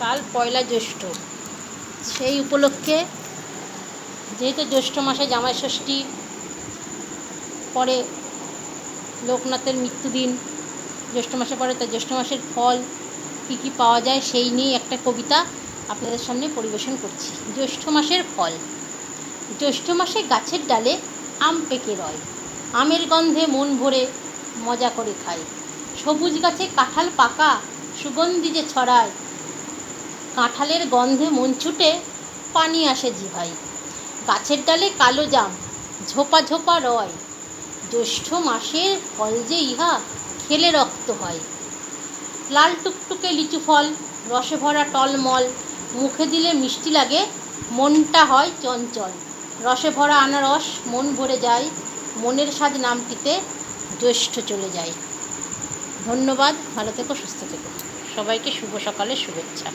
কাল পয়লা জ্যৈষ্ঠ। সেই উপলক্ষে যেহেতু জ্যৈষ্ঠ মাসে জামাই ষষ্ঠী পরে লোকনাথের মৃত্যুদিন জ্যৈষ্ঠ মাসে পরে তা জ্যৈষ্ঠ মাসের ফল কী কী পাওয়া যায় সেই নিয়ে একটা কবিতা আপনাদের সামনে পরিবেশন করছি। জ্যৈষ্ঠ মাসের ফল। জ্যৈষ্ঠ মাসে গাছের ডালে আম পেকে রয়। আমের গন্ধে মন ভরে মজা করে খায়। সবুজ গাছে কাঁঠাল পাকা, সুগন্ধি যে ছড়ায় কাঁঠালের গন্ধে মন ছুটে পানি আসে জিভাই গাছের ডালে কালো জাম, ঝোপা ঝোপা রয়। জ্যৈষ্ঠ মাসের ফল যে ইহা খেলে রক্ত হয়। লাল টুকটুকে লিচু ফল, রসে ভরা টলমল, মুখে দিলে মিষ্টি লাগে, মনটা হয় চঞ্চল। রসে ভরা আনারস, মন ভরে যায়, মনের স্বাদ নামটিতে জ্যৈষ্ঠ চলে যায়। ধন্যবাদ, ভালো থেকো, সুস্থ থেকো। সবাইকে শুভ সকালের শুভেচ্ছা।